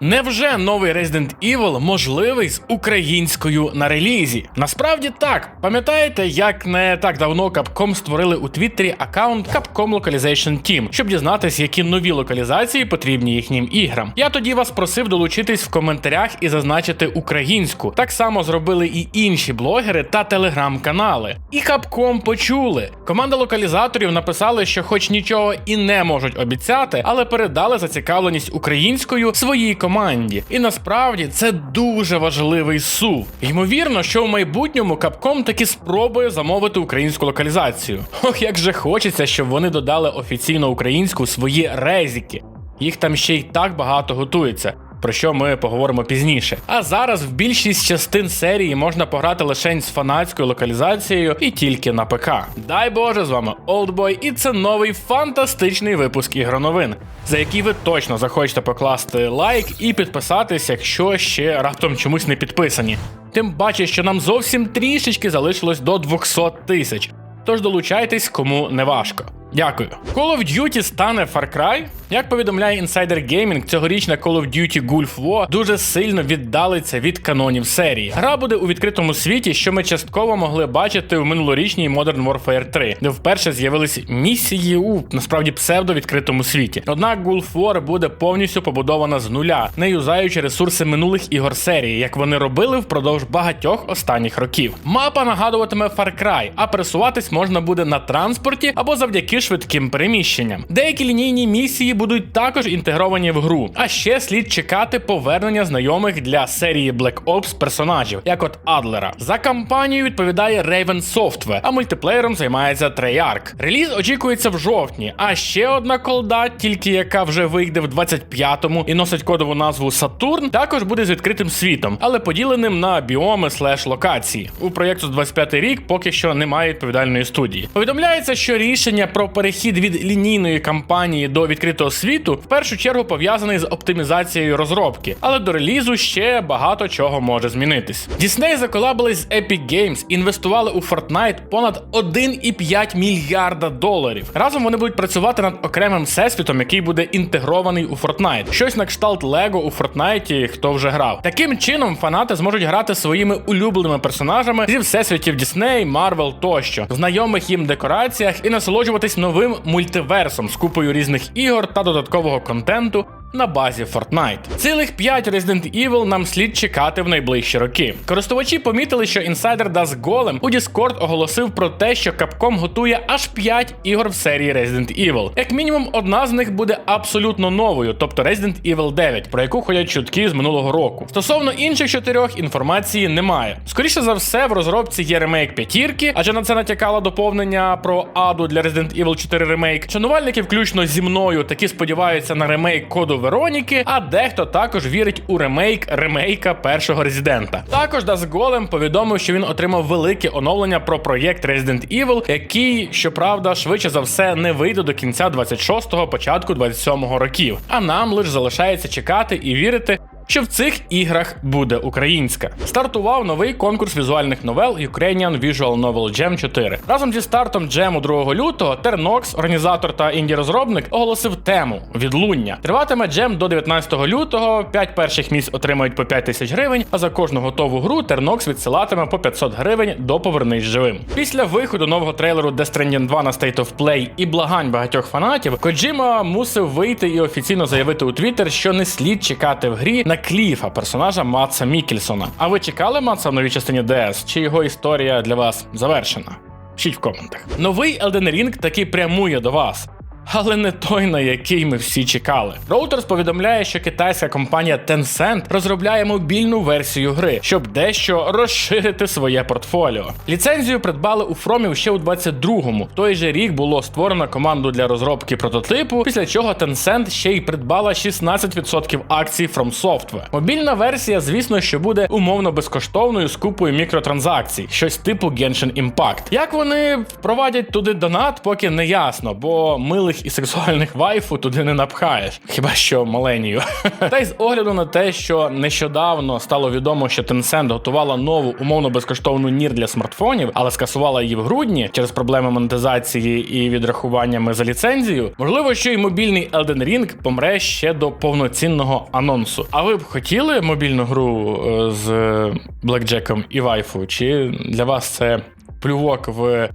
Невже новий Resident Evil можливий з українською на релізі? Насправді так. Пам'ятаєте, як не так давно Capcom створили у Твіттері аккаунт Capcom Localization Team, щоб дізнатись, які нові локалізації потрібні їхнім іграм. Я тоді вас просив долучитись в коментарях і зазначити українську. Так само зробили і інші блогери та телеграм-канали. І Capcom почули. Команда локалізаторів написали, що хоч нічого і не можуть обіцяти, але передали зацікавленість українською своїй команді. І насправді це дуже важливий сув. Ймовірно, що в майбутньому Capcom таки спробує замовити українську локалізацію. Ох, як же хочеться, щоб вони додали офіційно українську свої резіки. Їх там ще й так багато готується. Про що ми поговоримо пізніше. А зараз в більшість частин серії можна пограти лише з фанатською локалізацією і тільки на ПК. Дай Боже, з вами Олдбой, і це новий фантастичний випуск ігроновин, за який ви точно захочете покласти лайк і підписатись, якщо ще раптом чомусь не підписані. Тим паче, що нам зовсім трішечки залишилось до 200 тисяч. Тож долучайтесь, кому не важко. Дякую. Call of Duty стане Far Cry. Як повідомляє Insider Gaming, цьогорічна Call of Duty Gulf War дуже сильно віддалиться від канонів серії. Гра буде у відкритому світі, що ми частково могли бачити в минулорічній Modern Warfare 3, де вперше з'явились місії у насправді псевдо-відкритому світі. Однак Gulf War буде повністю побудована з нуля, не юзаючи ресурси минулих ігор серії, як вони робили впродовж багатьох останніх років. Мапа нагадуватиме Far Cry, а пересуватись можна буде на транспорті або завдяки швидким переміщенням. Деякі лінійні місії будуть також інтегровані в гру. А ще слід чекати повернення знайомих для серії Black Ops персонажів, як от Адлера. За кампанію відповідає Raven Software, а мультиплеєром займається Treyarch. Реліз очікується в жовтні. А ще одна колда, тільки яка вже вийде в 25-му і носить кодову назву Saturn, також буде з відкритим світом, але поділеним на біоми слеш локації. У проєкту з 25 рік поки що немає відповідальної студії. Повідомляється, що рішення про перехід від лінійної кампанії до відкритого світу в першу чергу пов'язаний з оптимізацією розробки, але до релізу ще багато чого може змінитись. Disney заколабились з Epic Games, інвестували у Fortnite понад 1,5 мільярда доларів. Разом вони будуть працювати над окремим всесвітом, який буде інтегрований у Fortnite. Щось на кшталт Лего у Fortnite, хто вже грав. Таким чином, фанати зможуть грати своїми улюбленими персонажами зі всесвітів Disney, Marvel тощо, в знайомих їм декораціях і насолоджуватись новим мультиверсом з купою різних ігор та додаткового контенту. На базі Fortnite. Цілих 5 Resident Evil нам слід чекати в найближчі роки. Користувачі помітили, що інсайдер Das Golem у Discord оголосив про те, що Capcom готує аж 5 ігор в серії Resident Evil. Як мінімум, одна з них буде абсолютно новою, тобто Resident Evil 9, про яку ходять чутки з минулого року. Стосовно інших чотирьох інформації немає. Скоріше за все, в розробці є ремейк п'ятірки, адже на це натякало доповнення про аду для Resident Evil 4 ремейк. Шанувальники, включно зі мною, таки сподіваються на ремейк коду Вероніки, а дехто також вірить у ремейк ремейка першого резидента. Також Das Golem повідомив, що він отримав велике оновлення про проєкт Resident Evil, який, щоправда, швидше за все не вийде до кінця 26-го, початку 27-го років. А нам лише залишається чекати і вірити. Що в цих іграх буде українська. Стартував новий конкурс візуальних новел Ukrainian Visual Novel Jam 4. Разом зі стартом джему 2 лютого Тернокс, організатор та інді-розробник, оголосив тему відлуння. Триватиме джем до 19 лютого. П'ять перших місць отримають по 5 тисяч гривень, а за кожну готову гру Тернокс відсилатиме по 500 гривень до повернись живим. Після виходу нового трейлеру Death Stranding 2 на State of Play і благань багатьох фанатів, Коджіма мусив вийти і офіційно заявити у Твіттер, що не слід чекати в грі на Кліфа, персонажа Матса Мікельсона. А ви чекали Матса в новій частині ДС? Чи його історія для вас завершена? Пишіть в коментах. Новий Elden Ring таки прямує до вас. Але не той, на який ми всі чекали. Reuters повідомляє, що китайська компанія Tencent розробляє мобільну версію гри, щоб дещо розширити своє портфоліо. Ліцензію придбали у Фромів ще у 22-му. В той же рік було створено команду для розробки прототипу, після чого Tencent ще й придбала 16% акцій From Software. Мобільна версія, звісно, що буде умовно безкоштовною з купою мікротранзакцій, щось типу Genshin Impact. Як вони впровадять туди донат, поки не ясно, бо милих і сексуальних вайфу туди не напхаєш, хіба що маленію. Та й з огляду на те, що нещодавно стало відомо, що Tencent готувала нову умовно безкоштовну нір для смартфонів, але скасувала її в грудні через проблеми монетизації і відрахуваннями за ліцензію. Можливо, що і мобільний Elden Ring помре ще до повноцінного анонсу. А ви б хотіли мобільну гру е, з Блекджеком і Вайфу? Чи для вас це плювок в.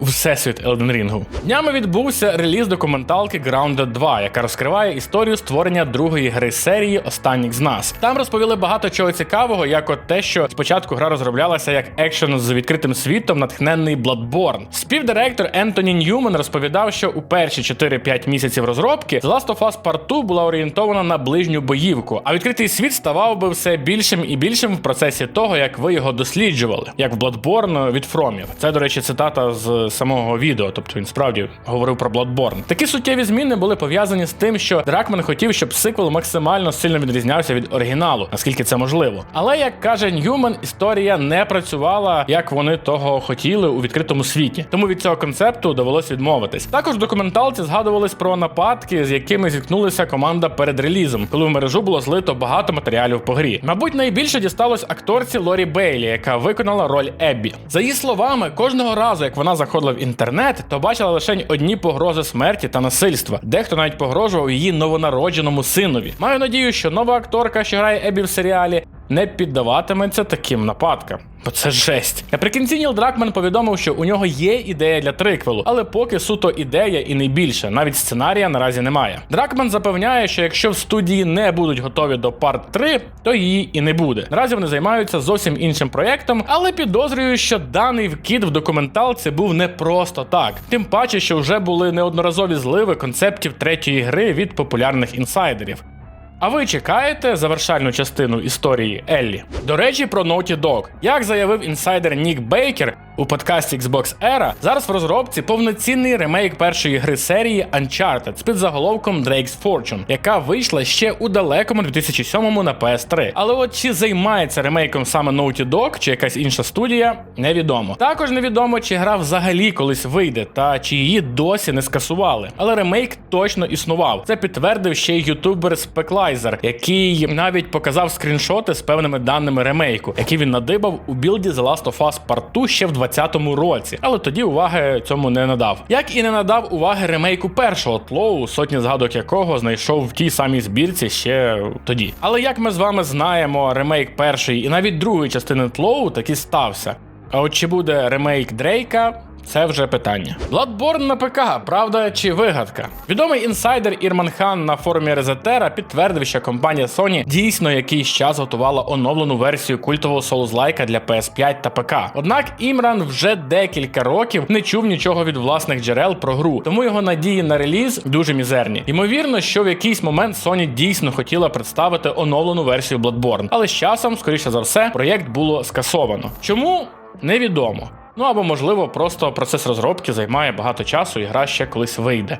Всесвіт Elden Ring. Днями відбувся реліз документалки Grounded 2, яка розкриває історію створення другої гри серії Останніх з нас. Там розповіли багато чого цікавого, як от те, що спочатку гра розроблялася як екшен з відкритим світом, натхненний Bloodborne. Співдиректор Ентоні Ньюман розповідав, що у перші 4-5 місяців розробки The Last of Us Part 2 була орієнтована на ближню боївку, а відкритий світ ставав би все більшим і більшим в процесі того, як ви його досліджували, як в Bloodborne від Фромів. Це, до речі, цитата з самого відео, тобто він справді говорив про Bloodborne. Такі суттєві зміни були пов'язані з тим, що Дракман хотів, щоб сиквел максимально сильно відрізнявся від оригіналу, наскільки це можливо. Але як каже Ньюман, історія не працювала, як вони того хотіли у відкритому світі. Тому від цього концепту довелось відмовитись. Також в документалці згадувались про нападки, з якими зіткнулася команда перед релізом, коли в мережу було злито багато матеріалів по грі. Мабуть, найбільше дісталось акторці Лорі Бейлі, яка виконала роль Еббі. За її словами, кожного разу, як вона заходила в інтернет, то бачила лише одні погрози смерті та насильства. Дехто навіть погрожував її новонародженому синові. Маю надію, що нова акторка, що грає Ебі в серіалі, не піддаватиметься таким нападкам. Бо це жесть. Наприкінці Ніл Дракман повідомив, що у нього є ідея для триквелу, але поки суто ідея і не більше. Навіть сценарія наразі немає. Дракман запевняє, що якщо в студії не будуть готові до парт 3, то її і не буде. Наразі вони займаються зовсім іншим проєктом, але підозрюю, що даний вкид в документалці був не просто так. Тим паче, що вже були неодноразові зливи концептів третьої гри від популярних інсайдерів. А ви чекаєте завершальну частину історії Еллі? До речі, про Naughty Dog. Як заявив інсайдер Нік Бейкер у подкасті Xbox Era, зараз в розробці повноцінний ремейк першої гри серії Uncharted з підзаголовком Drake's Fortune, яка вийшла ще у далекому 2007-му на PS3. Але от чи займається ремейком саме Naughty Dog, чи якась інша студія, невідомо. Також невідомо, чи гра взагалі колись вийде, та чи її досі не скасували. Але ремейк точно існував. Це підтвердив ще й ютубер Спеклайзер, який навіть показав скріншоти з певними даними ремейку, які він надибав у білді The Last of Us Part 2 ще в 2020 році. Але тоді уваги цьому не надав. Як і не надав уваги ремейку першого тлоу, сотні згадок якого знайшов в тій самій збірці ще тоді. Але як ми з вами знаємо, ремейк першої і навіть другої частини тлоу таки стався. А от чи буде ремейк Дрейка? Це вже питання. Bloodborne на ПК, правда чи вигадка? Відомий інсайдер Ірман Хан на форумі Резетера підтвердив, що компанія Sony дійсно якийсь час готувала оновлену версію культового Souls-like для PS5 та ПК. Однак Імран вже декілька років не чув нічого від власних джерел про гру, тому його надії на реліз дуже мізерні. Ймовірно, що в якийсь момент Sony дійсно хотіла представити оновлену версію Bloodborne, але з часом, скоріше за все, проєкт було скасовано. Чому? Невідомо. Ну або, можливо, просто процес розробки займає багато часу і гра ще колись вийде.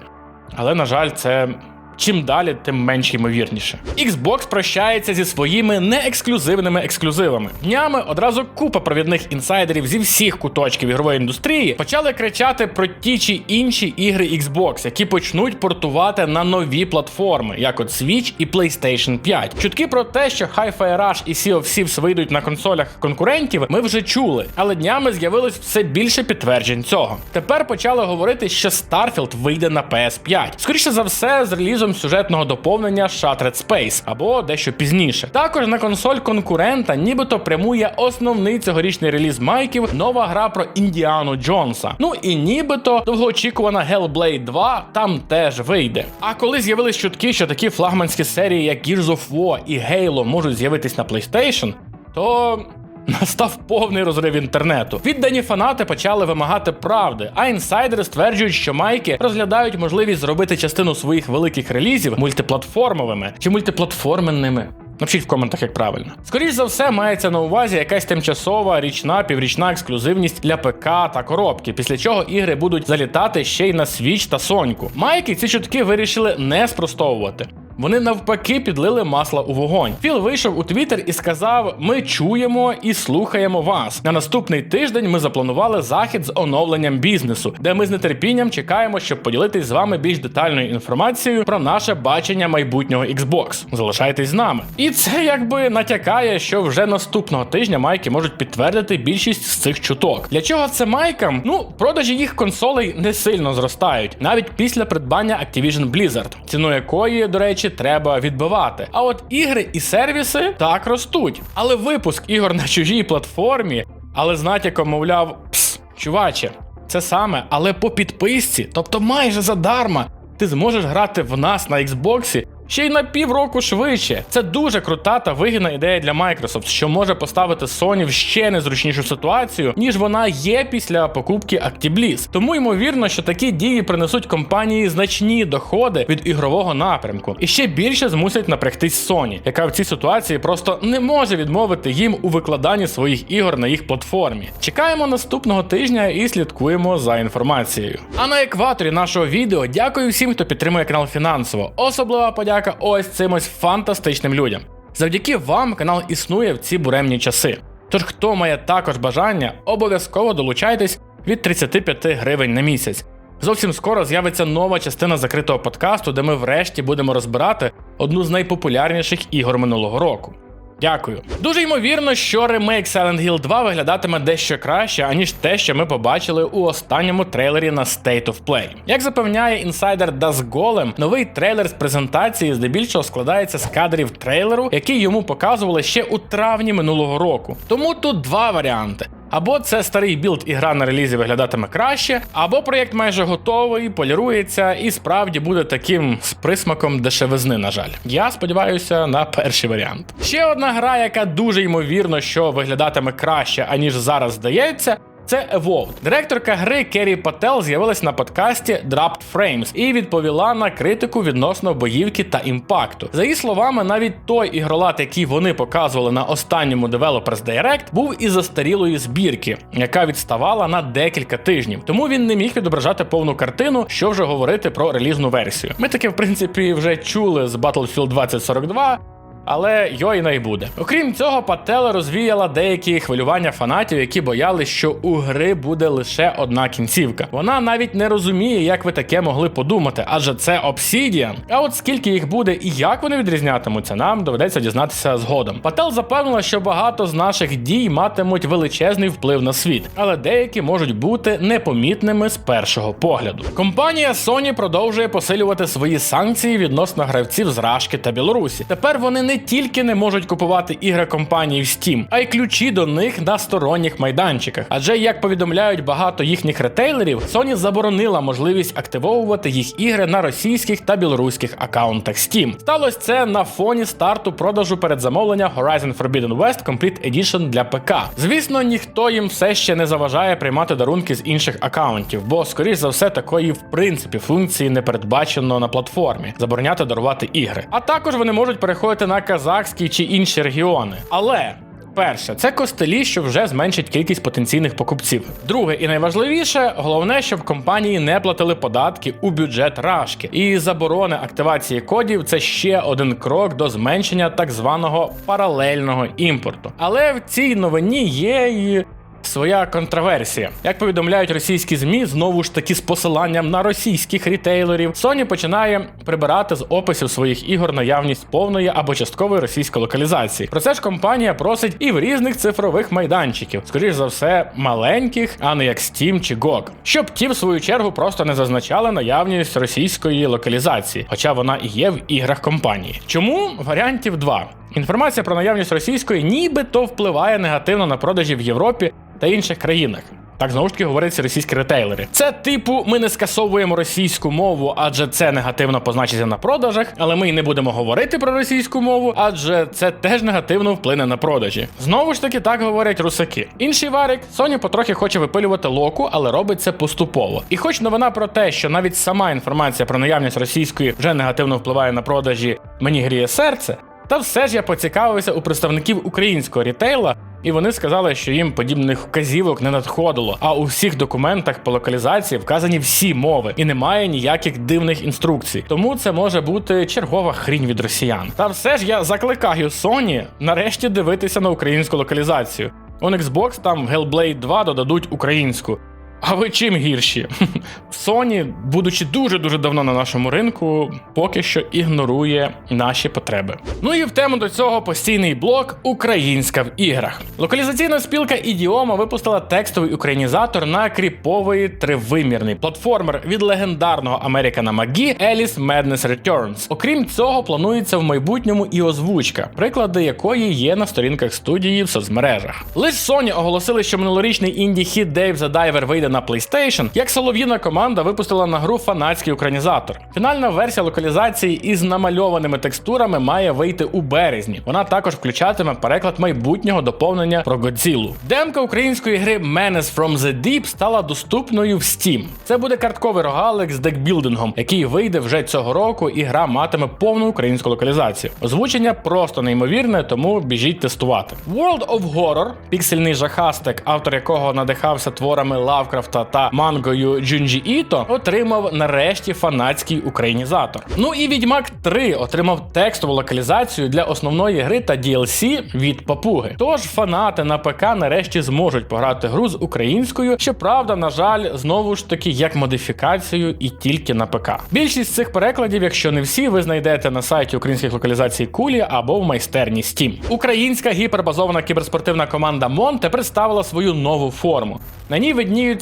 Але, на жаль, це. Чим далі, тим менш ймовірніше. Xbox прощається зі своїми неексклюзивними ексклюзивами. Днями одразу купа провідних інсайдерів зі всіх куточків ігрової індустрії почали кричати про ті чи інші ігри Xbox, які почнуть портувати на нові платформи, як от Switch і PlayStation 5. Чутки про те, що Hi-Fi Rush і Sea of Thieves вийдуть на консолях конкурентів, ми вже чули, але днями з'явилось все більше підтверджень цього. Тепер почали говорити, що Starfield вийде на PS5. Скоріше за все, з релізом сюжетного доповнення Shattered Space або дещо пізніше. Також на консоль конкурента нібито прямує основний цьогорічний реліз майків, нова гра про Індіану Джонса. Ну і нібито довгоочікувана Hellblade 2 там теж вийде. А коли з'явились чутки, що такі флагманські серії, як Gears of War і Halo можуть з'явитись на PlayStation, то Настав повний розрив інтернету. Віддані фанати почали вимагати правди, а інсайдери стверджують, що майки розглядають можливість зробити частину своїх великих релізів мультиплатформовими чи мультиплатформенними. Напишіть в коментах, як правильно. Скоріше за все, мається на увазі якась тимчасова річна, піврічна ексклюзивність для ПК та коробки, після чого ігри будуть залітати ще й на Switch та Соньку. Майки ці чутки вирішили не спростовувати. Вони навпаки підлили масла у вогонь. Філ вийшов у Твіттер і сказав: Ми чуємо і слухаємо вас. На наступний тиждень ми запланували захід з оновленням бізнесу, де ми з нетерпінням чекаємо, щоб поділитись з вами більш детальною інформацією про наше бачення майбутнього Xbox. Залишайтесь з нами. І це якби натякає, що вже наступного тижня майки можуть підтвердити більшість з цих чуток. Для чого це майкам? Ну, продажі їх консолей не сильно зростають, навіть після придбання Activision Blizzard, ціну якої, до речі, треба відбивати. А от ігри і сервіси так ростуть. Але випуск ігор на чужій платформі, але з натяком, мовляв, пс, чуваче, це саме, але по підписці, тобто майже задарма, ти зможеш грати в нас на Xbox ще й на півроку швидше. Це дуже крута та вигідна ідея для Microsoft, що може поставити Sony в ще незручнішу ситуацію, ніж вона є після покупки Actibliz. Тому ймовірно, що такі дії принесуть компанії значні доходи від ігрового напрямку і ще більше змусять напрягтись Sony, яка в цій ситуації просто не може відмовити їм у викладанні своїх ігор на їх платформі. Чекаємо наступного тижня і слідкуємо за інформацією. А на екваторі нашого відео дякую всім, хто підтримує канал фінансово. Особлива подяка ось цим ось фантастичним людям. Завдяки вам канал існує в ці буремні часи. Тож, хто має також бажання, обов'язково долучайтесь від 35 гривень на місяць. Зовсім скоро з'явиться нова частина закритого подкасту, де ми врешті будемо розбирати одну з найпопулярніших ігор минулого року. Дякую. Дуже ймовірно, що ремейк Silent Hill 2 виглядатиме дещо краще, аніж те, що ми побачили у останньому трейлері на State of Play. Як запевняє інсайдер Das Golem, новий трейлер з презентації здебільшого складається з кадрів трейлеру, який йому показували ще у травні минулого року. Тому тут два варіанти. Або це старий білд і гра на релізі виглядатиме краще, або проєкт майже готовий, полірується і справді буде таким з присмаком дешевизни, на жаль. Я сподіваюся на перший варіант. Ще одна гра, яка дуже ймовірно, що виглядатиме краще, аніж зараз здається. Це Evolved. Директорка гри Керрі Пател з'явилась на подкасті Dropped Frames і відповіла на критику відносно боївки та імпакту. За її словами, навіть той ігролад, який вони показували на останньому Developers Direct, був із застарілої збірки, яка відставала на декілька тижнів. Тому він не міг відображати повну картину, що вже говорити про релізну версію. Ми таке, в принципі, вже чули з Battlefield 2042. Але йой не й буде. Окрім цього, Пателе розвіяла деякі хвилювання фанатів, які боялись, що у гри буде лише одна кінцівка. Вона навіть не розуміє, як ви таке могли подумати, адже це Obsidian. А от скільки їх буде і як вони відрізнятимуться, нам доведеться дізнатися згодом. Пател запевнила, що багато з наших дій матимуть величезний вплив на світ, але деякі можуть бути непомітними з першого погляду. Компанія Sony продовжує посилювати свої санкції відносно гравців з Рашки та Білорусі. Тепер вони не тільки не можуть купувати ігри компанії в Steam, а й ключі до них на сторонніх майданчиках. Адже як повідомляють багато їхніх ретейлерів, Sony заборонила можливість активовувати їх ігри на російських та білоруських аккаунтах Steam. Сталося це на фоні старту продажу передзамовлення Horizon Forbidden West Complete Edition для ПК. Звісно, ніхто їм все ще не заважає приймати дарунки з інших аккаунтів, бо, скоріш за все, такої в принципі функції не передбачено на платформі забороняти дарувати ігри. А також вони можуть переходити на казахські чи інші регіони. Але. Перше, це костелі, що вже зменшить кількість потенційних покупців. Друге, і найважливіше, головне, щоб компанії не платили податки у бюджет рашки. І заборони активації кодів це ще один крок до зменшення так званого паралельного імпорту. Але в цій новині є і своя контроверсія. Як повідомляють російські змі, знову ж таки з посиланням на російських рітейлерів, Sony починає прибирати з описів своїх ігор наявність повної або часткової російської локалізації. Про це ж компанія просить і в різних цифрових майданчиків, скоріш за все, маленьких, а не як Steam чи GOG. щоб ті, в свою чергу, просто не зазначали наявність російської локалізації, хоча вона і є в іграх компанії. Чому варіантів два? Інформація про наявність російської нібито впливає негативно на продажі в Європі та інших країнах. Так знову ж таки говорять російські ретейлери. Це типу, ми не скасовуємо російську мову, адже це негативно позначиться на продажах, але ми й не будемо говорити про російську мову, адже це теж негативно вплине на продажі. Знову ж таки, так говорять русаки. Інший варик, Sony потрохи хоче випилювати локу, але робить це поступово. І хоч новина про те, що навіть сама інформація про наявність російської вже негативно впливає на продажі, мені гріє серце. Та все ж я поцікавився у представників українського рітейла, і вони сказали, що їм подібних вказівок не надходило. А у всіх документах по локалізації вказані всі мови, і немає ніяких дивних інструкцій. Тому це може бути чергова хрінь від росіян. Та все ж я закликаю Sony нарешті дивитися на українську локалізацію. У Xbox там Hellblade 2 додадуть українську. А ви чим гірші? Sony, будучи дуже дуже давно на нашому ринку, поки що ігнорує наші потреби. Ну і в тему до цього постійний блок Українська в іграх. Локалізаційна спілка Ідіома випустила текстовий українізатор на кріповий тривимірний платформер від легендарного Американа Магі Alice Madness Returns. Окрім цього, планується в майбутньому і озвучка, приклади якої є на сторінках студії в соцмережах. Лише Sony оголосили, що минулорічний інді хіт Dave the Diver вийде на PlayStation, як солов'їна команда випустила на гру фанатський українізатор. Фінальна версія локалізації із намальованими текстурами має вийти у березні. Вона також включатиме переклад майбутнього доповнення про Годзілу. Демка української гри Menace from the Deep стала доступною в Steam. Це буде картковий рогалик з декбілдингом, який вийде вже цього року, і гра матиме повну українську локалізацію. Озвучення просто неймовірне, тому біжіть тестувати. World of Horror, піксельний жахастик, автор якого надихався творами Лавкрафта та мангою Джунджі Іто, отримав нарешті фанатський українізатор. Ну і Відьмак 3 отримав текстову локалізацію для основної гри та DLC від папуги. Тож фанати на ПК нарешті зможуть пограти гру з українською. Щоправда, на жаль, знову ж таки як модифікацію і тільки на ПК. Більшість цих перекладів, якщо не всі, ви знайдете на сайті українських локалізацій Кулі або в майстерні Steam. Українська гіпербазована кіберспортивна команда Монте представила свою нову форму. На ній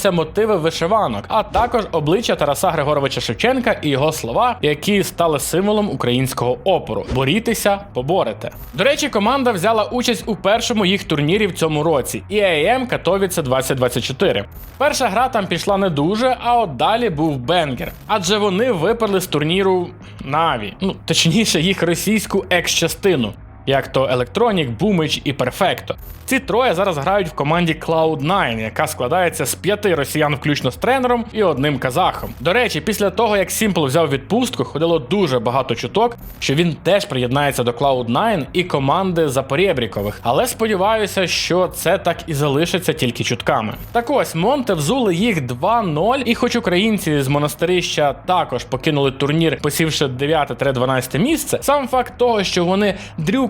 видніються мотиви вишиванок, а також обличчя Тараса Григоровича Шевченка і його слова, які стали символом українського опору: борітеся, поборете. До речі, команда взяла участь у першому їх турнірі в цьому році EAM Katowice 2024. Перша гра там пішла не дуже, а от далі був бенгер. Адже вони виперли з турніру Наві, ну точніше, їх російську екс-частину як то Electronic, Boomage і Perfecto. Ці троє зараз грають в команді Cloud9, яка складається з п'яти росіян, включно з тренером і одним казахом. До речі, після того як Simple взяв відпустку, ходило дуже багато чуток, що він теж приєднається до Cloud9 і команди Запорєбрікових. Але сподіваюся, що це так і залишиться тільки чутками. Так ось Монте взули їх 2-0, і хоч українці з монастирища також покинули турнір, посівши 9-12 місце, сам факт того, що вони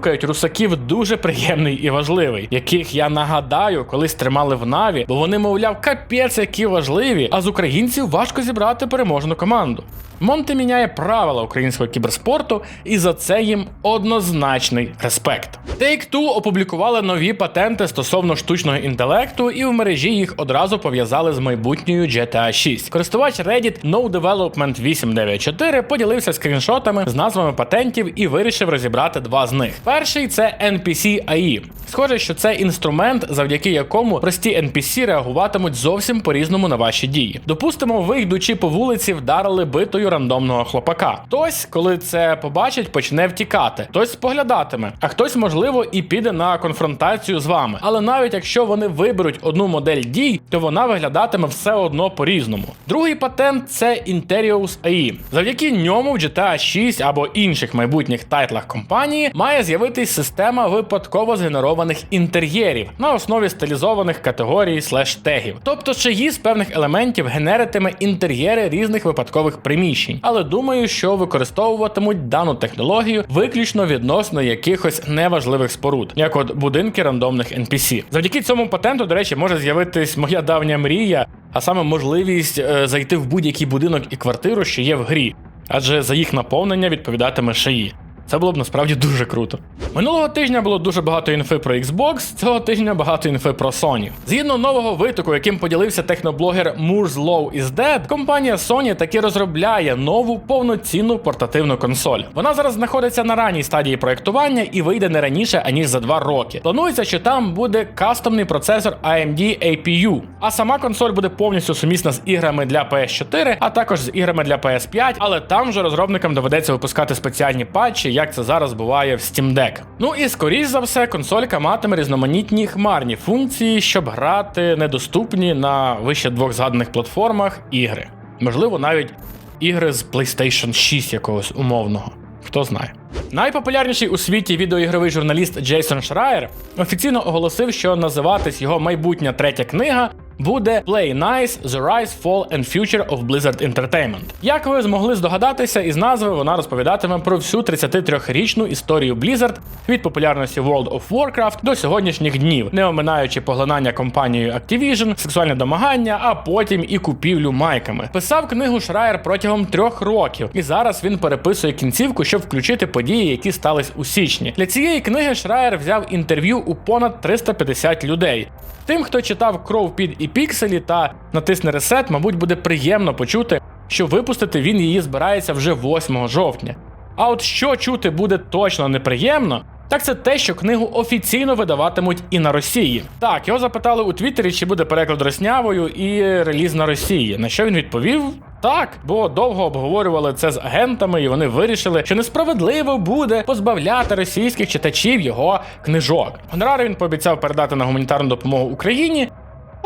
дрюкають русаків, дуже приємний і важливий, яких я нагадаю, колись тримали в наві, бо вони, мовляв, капець, які важливі, а з українців важко зібрати переможну команду. Монте міняє правила українського кіберспорту, і за це їм однозначний респект. Take-Two опублікували нові патенти стосовно штучного інтелекту, і в мережі їх одразу пов'язали з майбутньою GTA 6. Користувач Reddit No Development 894 поділився скріншотами з назвами патентів і вирішив розібрати два з них. Перший це NPC AI. Схоже, що це інструмент, завдяки якому прості NPC реагуватимуть зовсім по-різному на ваші дії. Допустимо, ви йдучи по вулиці, вдарили битою рандомного хлопака. Хтось, коли це побачить, почне втікати, хтось споглядатиме, а хтось, можливо, і піде на конфронтацію з вами. Але навіть якщо вони виберуть одну модель дій, то вона виглядатиме все одно по-різному. Другий патент це Interiors AI. Завдяки ньому в GTA 6 або інших майбутніх тайтлах компанії має з'явитись система випадково згенерованих інтер'єрів на основі стилізованих категорій слеш тегів. Тобто шиї з певних елементів генеритиме інтер'єри різних випадкових приміщень, але думаю, що використовуватимуть дану технологію виключно відносно якихось неважливих споруд, як от будинки рандомних NPC. Завдяки цьому патенту, до речі, може з'явитись моя давня мрія, а саме можливість е, зайти в будь-який будинок і квартиру, що є в грі, адже за їх наповнення відповідатиме шиї. Це було б насправді дуже круто. Минулого тижня було дуже багато інфи про Xbox, цього тижня багато інфи про Sony. Згідно нового витоку, яким поділився техноблогер Moore's Law is Dead, компанія Sony таки розробляє нову повноцінну портативну консоль. Вона зараз знаходиться на ранній стадії проектування і вийде не раніше аніж за два роки. Планується, що там буде кастомний процесор AMD APU, а сама консоль буде повністю сумісна з іграми для PS4, а також з іграми для PS5, але там вже розробникам доведеться випускати спеціальні патчі як це зараз буває в Steam Deck. Ну і скоріш за все, консолька матиме різноманітні хмарні функції, щоб грати недоступні на вище двох згаданих платформах ігри. Можливо, навіть ігри з PlayStation 6 якогось умовного. Хто знає. Найпопулярніший у світі відеоігровий журналіст Джейсон Шрайер офіційно оголосив, що називатись його майбутня третя книга буде Play Nice – The Rise, Fall and Future of Blizzard Entertainment. Як ви змогли здогадатися, із назви вона розповідатиме про всю 33-річну історію Blizzard від популярності World of Warcraft до сьогоднішніх днів, не оминаючи поглинання компанією Activision, сексуальне домагання, а потім і купівлю майками. Писав книгу Шрайер протягом трьох років, і зараз він переписує кінцівку, щоб включити події, які стались у січні. Для цієї книги Шрайер взяв інтерв'ю у понад 350 людей. Тим, хто читав кров під і пікселі та натисне ресет, мабуть, буде приємно почути, що випустити він її збирається вже 8 жовтня. А от що чути буде точно неприємно, так це те, що книгу офіційно видаватимуть і на Росії. Так, його запитали у Твіттері, чи буде переклад роснявою і реліз на Росії. На що він відповів? Так, бо довго обговорювали це з агентами, і вони вирішили, що несправедливо буде позбавляти російських читачів його книжок. Гонорари він пообіцяв передати на гуманітарну допомогу Україні.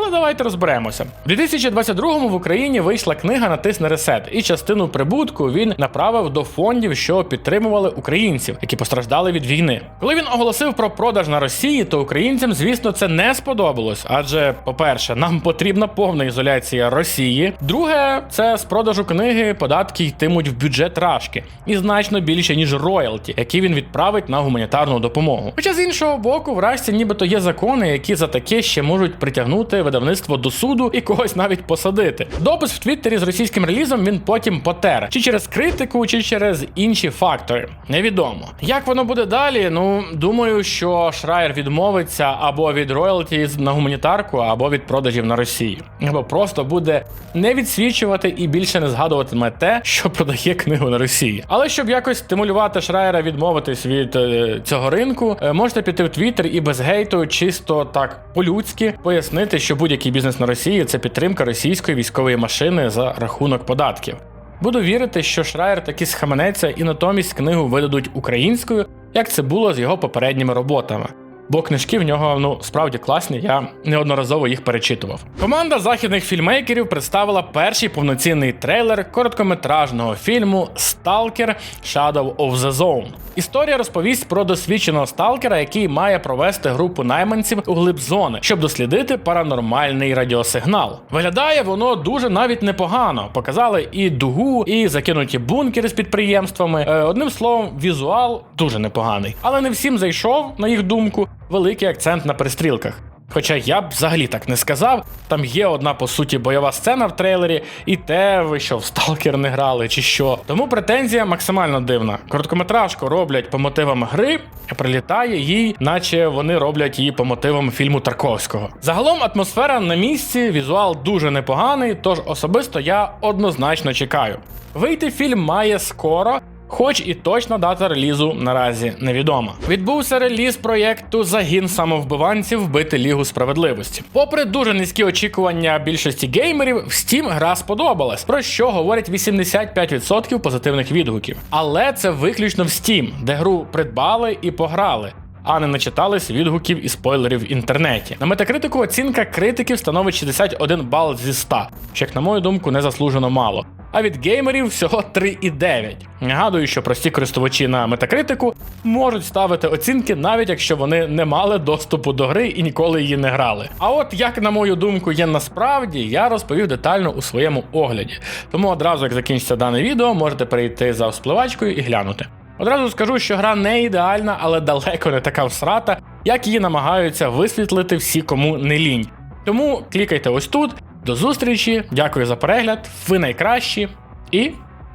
Але давайте розберемося. У 2022-му в Україні вийшла книга Натисне ресет, і частину прибутку він направив до фондів, що підтримували українців, які постраждали від війни. Коли він оголосив про продаж на Росії, то українцям, звісно, це не сподобалось. Адже, по-перше, нам потрібна повна ізоляція Росії. Друге, це з продажу книги податки йтимуть в бюджет Рашки, і значно більше ніж роялті, які він відправить на гуманітарну допомогу. Хоча з іншого боку, в Рашці нібито є закони, які за таке ще можуть притягнути видавництво до суду і когось навіть посадити. Допис в Твіттері з російським релізом він потім потер, чи через критику, чи через інші фактори. Невідомо. Як воно буде далі? Ну думаю, що Шрайер відмовиться або від роялті на гуманітарку, або від продажів на Росію, або просто буде не відсвічувати і більше не згадуватиме те, що продає книгу на Росії. Але щоб якось стимулювати Шрайера відмовитись від е, цього ринку, е, можете піти в Твіттер і без гейту, чисто так по-людськи пояснити, що будь-який бізнес на Росії це підтримка російської військової машини за рахунок податків. Буду вірити, що Шраєр таки схаменеться і натомість книгу видадуть українською, як це було з його попередніми роботами. Бо книжки в нього ну справді класні, я неодноразово їх перечитував. Команда західних фільмейкерів представила перший повноцінний трейлер короткометражного фільму Stalker Shadow of the Zone. Історія розповість про досвідченого сталкера, який має провести групу найманців у глиб зони, щоб дослідити паранормальний радіосигнал. Виглядає воно дуже навіть непогано. Показали і дугу, і закинуті бункери з підприємствами. Е, одним словом, візуал дуже непоганий. Але не всім зайшов, на їх думку, великий акцент на перестрілках. Хоча я б взагалі так не сказав, там є одна по суті бойова сцена в трейлері, і те ви що в сталкер не грали, чи що. Тому претензія максимально дивна. Короткометражку роблять по мотивам гри, а прилітає їй, наче вони роблять її по мотивам фільму Тарковського. Загалом атмосфера на місці, візуал дуже непоганий, тож особисто я однозначно чекаю. Вийти фільм має скоро. Хоч і точна дата релізу наразі невідома. Відбувся реліз проєкту Загін самовбиванців вбити Лігу справедливості. Попри дуже низькі очікування більшості геймерів, в Steam гра сподобалась, про що говорять 85% позитивних відгуків. Але це виключно в Steam, де гру придбали і пограли. А не начитались відгуків і спойлерів в інтернеті. На метакритику оцінка критиків становить 61 бал зі 100, що, як на мою думку, незаслужено мало. А від геймерів всього 3,9. Нагадую, що прості користувачі на метакритику можуть ставити оцінки, навіть якщо вони не мали доступу до гри і ніколи її не грали. А от як на мою думку є насправді, я розповів детально у своєму огляді. Тому одразу, як закінчиться дане відео, можете перейти за вспливачкою і глянути. Одразу скажу, що гра не ідеальна, але далеко не така всрата, як її намагаються висвітлити всі, кому не лінь. Тому клікайте ось тут. До зустрічі, дякую за перегляд, ви найкращі. І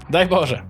дай Боже!